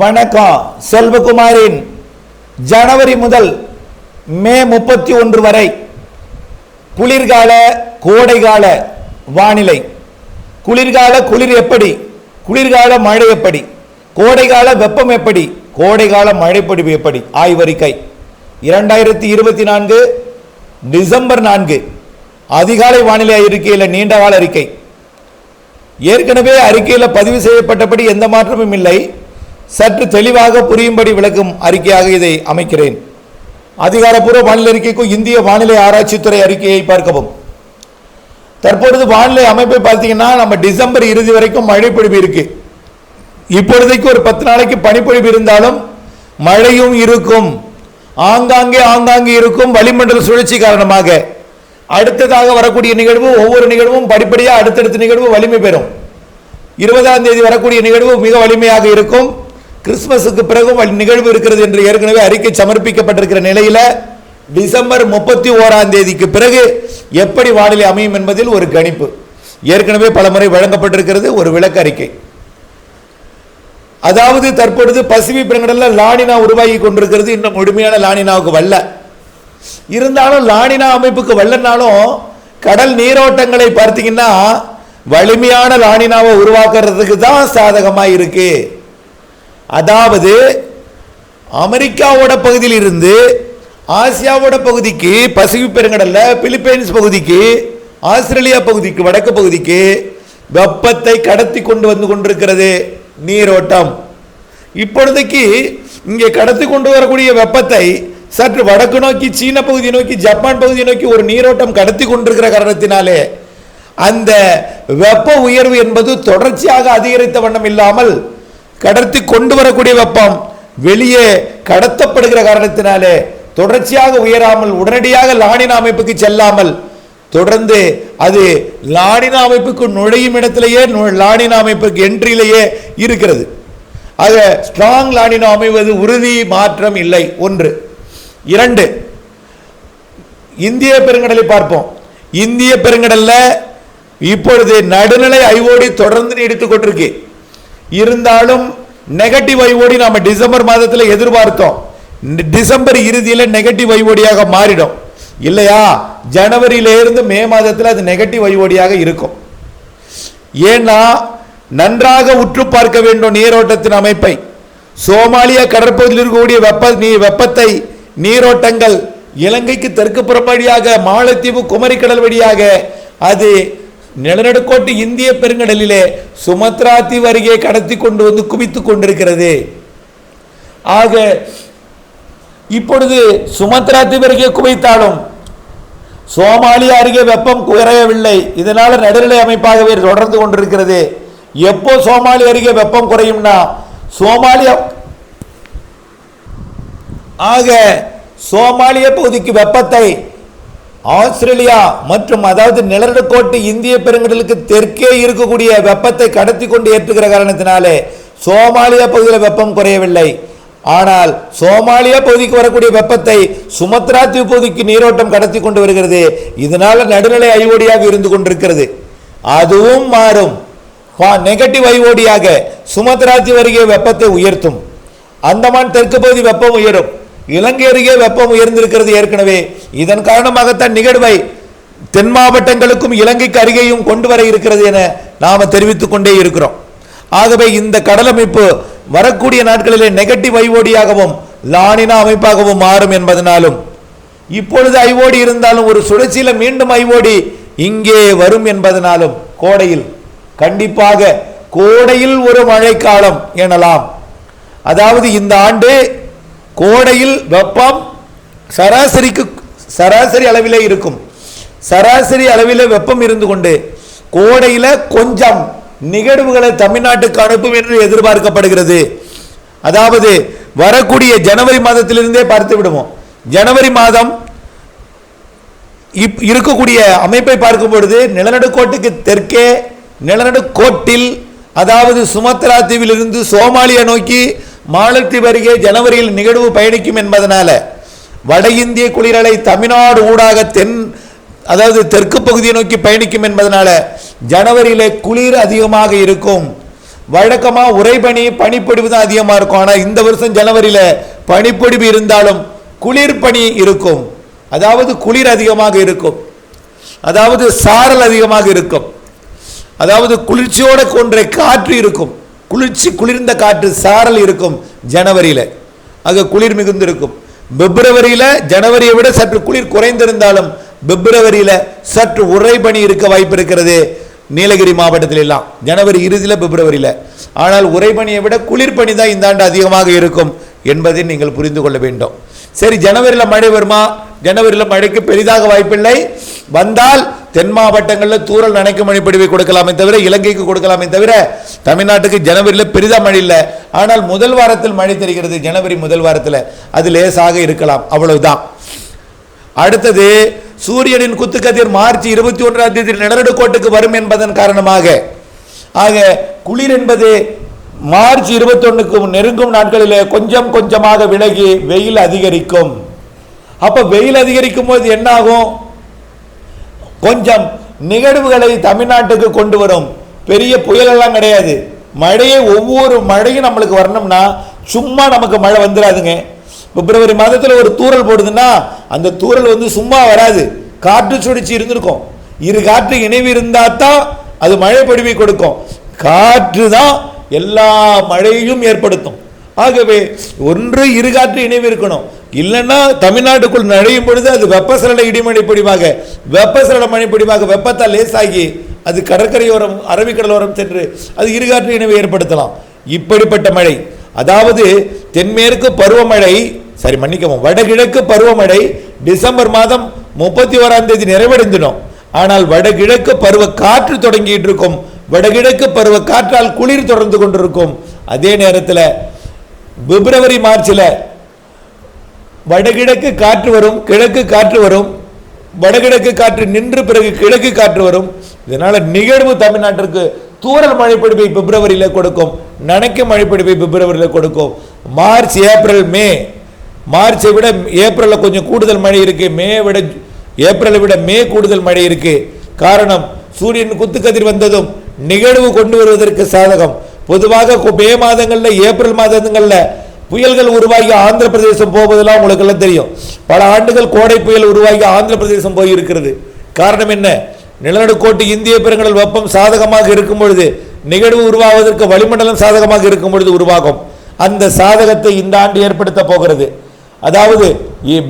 வணக்கம். செல்வகுமாரின் ஜனவரி முதல் மே முப்பத்தி ஒன்று வரை குளிர்கால கோடைகால வானிலை. குளிர்கால குளிர் எப்படி? குளிர்கால மழை எப்படி? கோடைகால வெப்பம் எப்படி? கோடைகால மழைப்பொடிவு எப்படி? ஆய்வறிக்கை. இரண்டாயிரத்தி இருபத்தி நான்கு டிசம்பர் நான்கு. அதிகாலை வானிலை அறிக்கையில் நீண்டகால அறிக்கை. ஏற்கனவே அறிக்கையில் பதிவு செய்யப்பட்டபடி எந்த மாற்றமும் இல்லை. சற்று தெளிவாக புரியும்படி விளக்கும் அறிக்கையாக இதை அமைக்கிறேன். அதிகாரப்பூர்வ வானிலை அறிக்கைக்கும் இந்திய வானிலை ஆராய்ச்சித்துறை அறிக்கையை பார்க்கவும். தற்பொழுது வானிலை அமைப்பை பார்த்தீங்கன்னா நம்ம டிசம்பர் இறுதி வரைக்கும் மழைப்பொழிவு இருக்கு. இப்பொழுதைக்கு ஒரு பத்து நாளைக்கு பனிப்பொழிவு இருந்தாலும் மழையும் இருக்கும். ஆங்காங்கே ஆங்காங்கே இருக்கும் வளிமண்டல சுழற்சி காரணமாக. அடுத்ததாக வரக்கூடிய நிகழ்வு ஒவ்வொரு நிகழ்வும் படிப்படியாக அடுத்தடுத்த நிகழ்வு வலிமை பெறும். இருபதாம் தேதி வரக்கூடிய நிகழ்வு மிக வலிமையாக இருக்கும். கிறிஸ்துமஸுக்கு பிறகு நிகழ்வு இருக்கிறது என்று ஏற்கனவே அறிக்கை சமர்ப்பிக்கப்பட்டிருக்கிற நிலையில் டிசம்பர் முப்பத்தி ஓராம் தேதிக்கு பிறகு எப்படி வானிலை அமையும் என்பதில் ஒரு கணிப்பு. ஏற்கனவே பலமுறை வழங்கப்பட்டிருக்கிறது ஒரு விளக்க அறிக்கை. அதாவது தற்பொழுது பசிபிக் பெருங்கடலில் லானினா உருவாகி கொண்டிருக்கிறது. இன்னும் முழுமையான லானினாவுக்கு வல்ல. இருந்தாலும் லானினா அமைப்புக்கு வல்லனாலும் கடல் நீரோட்டங்களை பார்த்தீங்கன்னா வலிமையான லானினாவை உருவாக்குறதுக்கு தான் சாதகமாக இருக்குது அதாவது அமெரிக்காவோட பகுதியில் இருந்து ஆசியாவோட பகுதிக்கு பசிபிக் பெருங்கடலில் பிலிப்பைன்ஸ் பகுதிக்கு ஆஸ்திரேலியா பகுதிக்கு வடக்கு பகுதிக்கு வெப்பத்தை கடத்தி கொண்டு வந்து கொண்டிருக்கிறது நீரோட்டம். இப்பொழுதைக்கு இங்கே கடத்தி கொண்டு வரக்கூடிய வெப்பத்தை சற்று வடக்கு நோக்கி சீன பகுதியை நோக்கி ஜப்பான் பகுதியை நோக்கி ஒரு நீரோட்டம் கடத்தி கொண்டிருக்கிற காரணத்தினாலே அந்த வெப்ப உயர்வு என்பது தொடர்ச்சியாக அதிகரித்த வண்ணம் இல்லாமல் கடத்தி கொண்டு வரக்கூடிய வெப்பம் வெளியே கடத்தப்படுகிற காரணத்தினாலே தொடர்ச்சியாக உயராமல் உடனடியாக லானின அமைப்புக்கு செல்லாமல் தொடர்ந்து அது லானின அமைப்புக்கு நுழையும் இடத்திலேயே நு- லானின அமைப்புக்கு என்ட்ரியிலேயே இருக்கிறது. ஆக ஸ்ட்ராங் லானினோ அமைவது உறுதி மாற்றம் இல்லை. ஒன்று. இரண்டு. இந்திய பெருங்கடலை பார்ப்போம். இந்திய பெருங்கடலில் இப்பொழுது நடுநிலை ஐஓடி தொடர்ந்து நீடித்துக் கொண்டிருக்கு. இருந்தாலும் நெகட்டிவ் ஐஓடி நாம டிசம்பர் மாதத்தில் எதிர்பார்த்தோம். டிசம்பர் இறுதியில் நெகட்டிவ் ஐஓடியாக மாறிடும். இல்லையா? ஜனவரியிலிருந்து மே மாதத்தில் அது நெகட்டிவ் ஐஓடியாக இருக்கும். ஏன்னா நன்றாக உற்று பார்க்க வேண்டும் நீரோட்டத்தின் அமைப்பை. சோமாலியா கடற்பகுதியில் இருக்கக்கூடிய வெப்ப நீ வெப்பத்தை நீரோட்டங்கள் இலங்கைக்கு தெற்கு புறப்படியாக வழியாக மாலத்தீவு குமரிக்கடல் வழியாக அது நிலநடுக்கோட்டு இந்திய பெருங்கடலிலே சுமத்ரா தீவு அருகே கடத்தி கொண்டு வந்து குவித்து கொண்டிருக்கிறது. ஆக இப்பொழுது சுமத்ரா தீவு அருகே குவித்தாலும் சோமாலியா அருகே வெப்பம் குறையவில்லை. இதனால நடுநிலை அமைப்பாகவே தொடர்ந்து கொண்டிருக்கிறது. எப்போ சோமாலி அருகே வெப்பம் குறையும்னா சோமாலியா ஆக சோமாலிய பகுதிக்கு வெப்பத்தை ஆஸ்திரேலியா மற்றும் அதாவது நிலநடுக்கோட்டு இந்திய பெருங்கடலுக்கு தெற்கே இருக்கக்கூடிய வெப்பத்தை கடத்தி கொண்டு ஏற்றுகிற காரணத்தினாலே சோமாலியா பகுதியில் வெப்பம் குறையவில்லை. ஆனால் சோமாலியா பகுதிக்கு வரக்கூடிய வெப்பத்தை சுமத்ரா தீவு பகுதிக்கு நீரோட்டம் கடத்தி கொண்டு வருகிறது. இதனால நடுநிலை ஐஓடியாக இருந்து கொண்டிருக்கிறது. அதுவும் மாறும். நெகட்டிவ் ஐஓடியாக சுமத்ரா தீவு வெப்பத்தை உயர்த்தும். அந்தமான் தெற்கு பகுதி வெப்பம் உயரும். இலங்கை அருகே வெப்பம் உயர்ந்திருக்கிறது ஏற்கனவே. இதன் காரணமாகத்தான் நிகழ்வை தென் மாவட்டங்களுக்கும் இலங்கைக்கு அருகேயும் கொண்டு வர இருக்கிறது என நாம தெரிவித்துக் கொண்டே இருக்கிறோம். ஆகவே இந்த கடலமைப்பு வரக்கூடிய நாட்களிலே நெகட்டிவ் ஐஓடியாகவும் லானினா அமைப்பாகவும் மாறும் என்பதனாலும் இப்பொழுது ஐஓடி இருந்தாலும் ஒரு சுழற்சியில் மீண்டும் ஐஓடி இங்கே வரும் என்பதனாலும் கோடையில் கண்டிப்பாக கோடையில் ஒரு மழைக்காலம் எனலாம். அதாவது இந்த ஆண்டு கோடையில் வெப்பம் சராசரிக்கு சராசரி அளவிலே இருக்கும். சராசரி அளவிலே வெப்பம் இருந்து கொண்டு கோடையில் கொஞ்சம் நிகழ்வுகளை தமிழ்நாட்டுக்கு அனுப்பும் என்று எதிர்பார்க்கப்படுகிறது. அதாவது வரக்கூடிய ஜனவரி மாதத்திலிருந்தே பார்த்து விடுவோம். ஜனவரி மாதம் இப் இருக்கக்கூடிய அமைப்பை பார்க்கும் பொழுது நிலநடுக்கோட்டுக்கு தெற்கே நிலநடுக்கோட்டில் அதாவது சுமத்ரா தீவிலிருந்து சோமாலியா நோக்கி மாலத்தீவு அருகே ஜனவரியில் நிகழ்வு பயணிக்கும் என்பதனால வட இந்திய குளிரலை தமிழ்நாடு ஊடாக தென் அதாவது தெற்கு பகுதியை நோக்கி பயணிக்கும் என்பதனால ஜனவரியில் குளிர் அதிகமாக இருக்கும். வழக்கமாக உறைபனி பனிப்பொடிவு தான் அதிகமாக இருக்கும். ஆனால் இந்த வருஷம் ஜனவரியில் பனிப்பொடிவு இருந்தாலும் குளிர் பனி இருக்கும். அதாவது குளிர் அதிகமாக இருக்கும். அதாவது சாரல் அதிகமாக இருக்கும். அதாவது குளிர்ச்சியோட கொன்ற காற்று இருக்கும். குளிர்ச்சி குளிர்ந்த காற்று சாரல் இருக்கும் ஜனவரியில். ஆக குளிர் மிகுந்திருக்கும் பிப்ரவரியில் ஜனவரியை விட சற்று குளிர் குறைந்திருந்தாலும் பிப்ரவரியில் சற்று உறைபனி இருக்க வாய்ப்பு இருக்கிறது நீலகிரி மாவட்டத்தில் எல்லாம். ஜனவரி இறுதியில் பிப்ரவரியில். ஆனால் உறைபனியை விட குளிர்பனி தான் இந்த ஆண்டு அதிகமாக இருக்கும் என்பதை நீங்கள் புரிந்து கொள்ள வேண்டும். சரி ஜனவரியில மழை வருமா? ஜனவரியில மழைக்கு பெரிதாக வாய்ப்பில்லை. வந்தால் தென் மாவட்டங்களில் தூரல் நனைக்கும் மழைப்பொழிவை கொடுக்கலாமே தவிர இலங்கைக்கு கொடுக்கலாமே தவிர தமிழ்நாட்டுக்கு ஜனவரியில் பெரிதா மழை இல்லை. ஆனால் முதல் வாரத்தில் மழை தெரிகிறது ஜனவரி முதல் வாரத்தில். அது லேசாக இருக்கலாம். அவ்வளவுதான். அடுத்தது சூரியனின் குத்துக்கதிர் மார்ச் இருபத்தி ஒன்றாம் தேதி நிலநடுக்கோட்டுக்கு வரும் என்பதன் காரணமாக. ஆக குளிர் என்பது மார்ச் இருபத்தொன்னுக்கு நெருங்கும் நாட்களிலே கொஞ்சம் கொஞ்சமாக விலகி வெயில் அதிகரிக்கும். அப்ப வெயில் அதிகரிக்கும் போது என்னாகும்? கொஞ்சம் நிகழ்வுகளை தமிழ்நாட்டுக்கு கொண்டு வரும். பெரிய புயலெல்லாம் கிடையாது. மழையே ஒவ்வொரு மழையும் நம்மளுக்கு வரணும்னா சும்மா நமக்கு மழை வந்துடாதுங்க பிப்ரவரி மாதத்தில் ஒரு தூறல் போடுதுன்னா அந்த தூறல் வந்து சும்மா வராது. காற்று சுடிச்சு இருந்திருக்கும். இரு காற்று இணைவு இருந்தால் தான் அது மழை பொழிவை கொடுக்கும். காற்று தான் எல்லா மழையையும் ஏற்படுத்தும். ஆகவே ஒன்று இருகாற்று இணைவு இருக்கணும். இல்லைன்னா தமிழ்நாட்டுக்குள் நுழையும் பொழுது அது வெப்பசலன இடிமழை பொடிவாக வெப்பசலன மழை பொடிவாக வெப்பத்தால் லேசாகி அது கடற்கரையோரம் அரபிக்கடலோரம் சென்று அது இருகாற்று இணைவை ஏற்படுத்தலாம். இப்படிப்பட்ட மழை. அதாவது தென்மேற்கு பருவமழை சரி மன்னிக்கவும் வடகிழக்கு பருவமழை டிசம்பர் மாதம் முப்பத்தி ஓராம் தேதி நிறைவடைந்துடும். ஆனால் வடகிழக்கு பருவ காற்று தொடங்கிட்டு இருக்கும். வடகிழக்கு பருவ காற்றால் குளிர் தொடர்ந்து கொண்டிருக்கும். அதே நேரத்தில் பிப்ரவரி மார்ச்சில் வடகிழக்கு காற்று வரும் கிழக்கு காற்று வரும் வடகிழக்கு காற்று நின்று பிறகு கிழக்கு காற்று வரும். இதனால் நிகழ்வு தமிழ்நாட்டிற்கு தூரல் மழைப்பிடிப்பை பிப்ரவரியில் கொடுக்கும். நனைக்கும் மழைப்பிடிப்பை பிப்ரவரியில் கொடுக்கும். March April May. மார்ச்சை விட ஏப்ரலில் கொஞ்சம் கூடுதல் மழை இருக்கு. மே விட ஏப்ரலை விட மே கூடுதல் மழை இருக்கு. காரணம் சூரியன் குத்துக்கதிர் வந்ததும் நிகழ்வு கொண்டு வருவதற்கு சாதகம். பொதுவாக மே மாதங்களில் ஏப்ரல் மாதங்களில் புயல்கள் உருவாகி ஆந்திர பிரதேசம் போவதெல்லாம் உங்களுக்கு எல்லாம் தெரியும். பல ஆண்டுகள் கோடை புயல் உருவாகி ஆந்திர பிரதேசம் போய் இருக்கிறது காரணம் என்ன? நிலநடுக்கோட்டு இந்திய பெருங்கடல் வெப்பம் சாதகமாக இருக்கும் பொழுது நிகழ்வு உருவாவதற்கு வளிமண்டலம் சாதகமாக இருக்கும் பொழுது உருவாகும். அந்த சாதகத்தை இந்த ஆண்டு ஏற்படுத்த போகிறது. அதாவது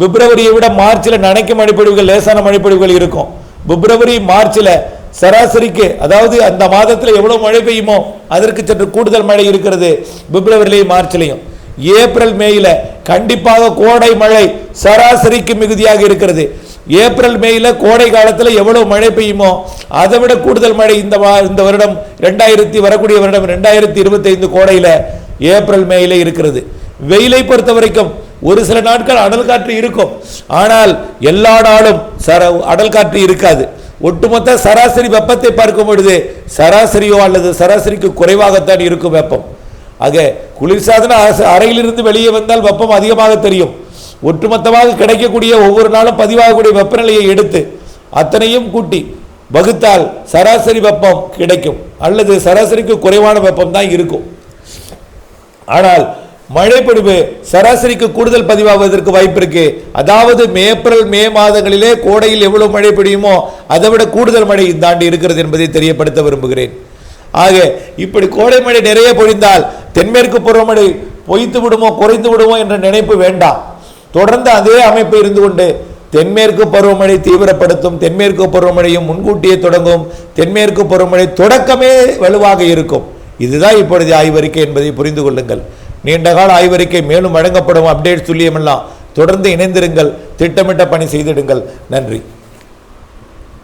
பிப்ரவரியை விட மார்ச்சில் நனைக்கும் மழைப்பொழிவுகள் லேசான மழைப்பொழிவுகள் இருக்கும். பிப்ரவரி மார்ச்சில் சராசரிக்கு அதாவது அந்த மாதத்தில் எவ்வளோ மழை பெய்யுமோ அதற்கு சற்று கூடுதல் மழை இருக்கிறது பிப்ரவரிலையும் மார்ச்லையும் ஏப்ரல் மேயில் கண்டிப்பாக கோடை மழை சராசரிக்கு மிகுதியாக இருக்கிறது. ஏப்ரல் மேயில் கோடை காலத்தில் எவ்வளோ மழை பெய்யுமோ அதை விட கூடுதல் மழை இந்த வா- இந்த வருடம் ரெண்டாயிரத்தி வரக்கூடிய வருடம் ரெண்டாயிரத்தி இருபத்தைந்து கோடையில் ஏப்ரல் மேயில் இருக்கிறது. வெயிலை பொறுத்த வரைக்கும் ஒரு சில நாட்கள் அடல் காற்று இருக்கும். ஆனால் எல்லா நாளும் சர அடல் காற்று இருக்காது. ஒட்டுமொத்த சராசரி வெப்பத்தை பார்க்கும் பொழுது சராசரியோ அல்லது சராசரிக்கு குறைவாகத்தான் இருக்கும் வெப்பம். ஆக குளிர்சாதன அறையிலிருந்து வெளியே வந்தால் வெப்பம் அதிகமாக தெரியும். ஒட்டுமொத்தமாக கிடைக்கக்கூடிய ஒவ்வொரு நாளும் பதிவாகக்கூடிய வெப்பநிலையை எடுத்து அத்தனையும் கூட்டி வகுத்தால் சராசரி வெப்பம் கிடைக்கும். அல்லது சராசரிக்கு குறைவான வெப்பம் தான் இருக்கும். ஆனால் மழைப்பொழிவு சராசரிக்கு கூடுதல் பதிவாவதற்கு வாய்ப்பு இருக்கு. அதாவது ஏப்ரல் மே மாதங்களிலே கோடையில் எவ்வளவு மழை பெய்யுமோ அதை விட கூடுதல் மழை இந்த இருக்கிறது என்பதை தெரியப்படுத்த விரும்புகிறேன். ஆக இப்படி கோடை மழை நிறைய பொழிந்தால் தென்மேற்கு பருவமழை பொய்த்து விடுமோ குறைந்து விடுமோ என்ற நினைப்பு வேண்டாம். தொடர்ந்து அதே அமைப்பு இருந்து கொண்டு தென்மேற்கு பருவமழை தீவிரப்படுத்தும் தென்மேற்கு பருவமழையும் முன்கூட்டியே தொடங்கும் தென்மேற்கு பருவமழை தொடக்கமே வலுவாக இருக்கும். இதுதான் இப்பொழுது ஆய்வறிக்கை என்பதை புரிந்து கொள்ளுங்கள். நீண்டகால ஆய்வறிக்கை மேலும் வழங்கப்படும் அப்டேட் துல்லியமெல்லாம் தொடர்ந்து இணைந்திருங்கள். திட்டமிட்ட பணி செய்திடுங்கள். நன்றி.